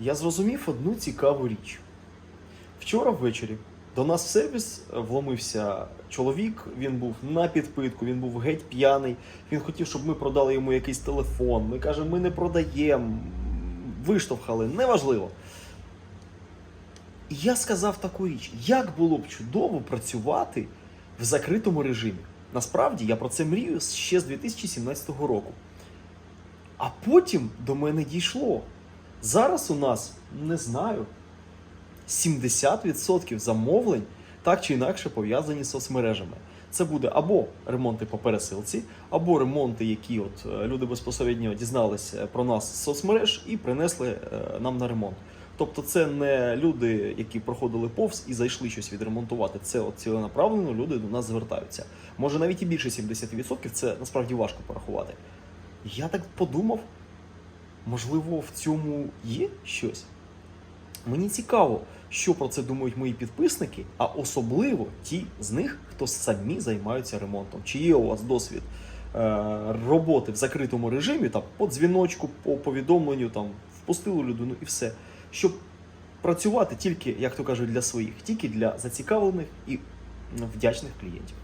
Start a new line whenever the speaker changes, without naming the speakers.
я зрозумів одну цікаву річ. Вчора ввечері до нас в сервіс вломився чоловік, він був на підпитку, він був геть п'яний. Він хотів, щоб ми продали йому якийсь телефон. Ми кажемо, ми не продаємо, виштовхали, неважливо. І я сказав таку річ: як було б чудово працювати в закритому режимі. Насправді я про це мрію ще з 2017 року. А потім до мене дійшло. Зараз у нас не знаю. 70% замовлень так чи інакше пов'язані з соцмережами. Це буде або ремонти по пересилці, або ремонти, які от е, люди безпосередньо дізналися про нас з соцмереж і принесли е, нам на ремонт. Тобто, це не люди, які проходили повз і зайшли щось відремонтувати. Це от ціленаправленно люди до нас звертаються. Може навіть і більше 70%, це насправді важко порахувати. Я так подумав, можливо, в цьому є щось. Мені цікаво, що про це думають мої підписники, а особливо ті з них, хто самі займаються ремонтом. Чи є у вас досвід е, роботи в закритому режимі, там по дзвіночку, по повідомленню, там впустили людину і все. Щоб працювати тільки, як то кажуть, для своїх, тільки для зацікавлених і вдячних клієнтів.